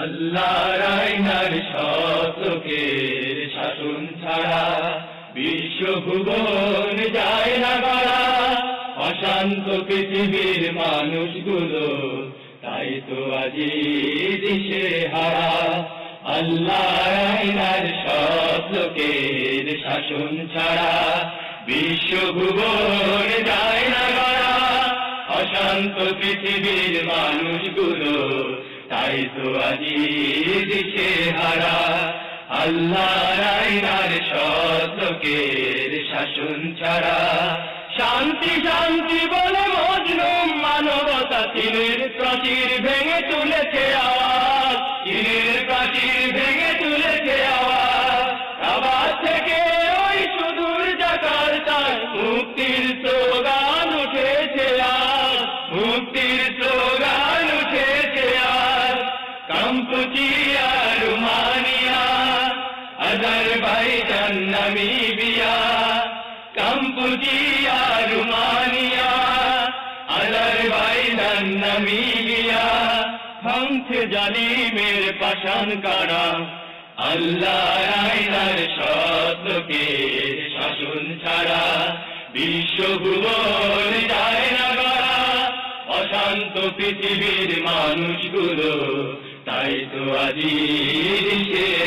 আল্লাহর আইনার শতকের শাসন ছাড়া বিশ্বভুবন যায় না গড়া অশান্ত পৃথিবীর মানুষগুলো, তাই তো আজি দিশে হারা। আল্লাহর আইনার শতকের শাসন ছাড়া বিশ্বভুবন যায় না গড়া অশান্ত পৃথিবীর মানুষগুলো তাই তো আজি দিশে হারা। আল্লাহ রাইনার শতকের শাসন ছাড়া। শান্তি শান্তি বলে মজলুম মানবতা চীনের প্রাচীর ভেঙে তুলেছে আওয়াজ। চীনের প্রাচীর ভেঙে তুলেছে আওয়াজ। আবার থেকে ওই সুদূর জাকার তার মুক্তির স্লোগান উঠেছে আজ। মুক্তির আজ Kampuchea Romania Azerbaijan Namibia Kampuchea Romania Azerbaijan Namibia ভাঙছে জালিমের পাষাণ কারা আল্লাহ আইনার শতকে শাসন ছাড়া বিশ্বভুবন যায় না গড়া অশান্ত পৃথিবীর মানুষগুলো তাই তো আজি দিশে হারা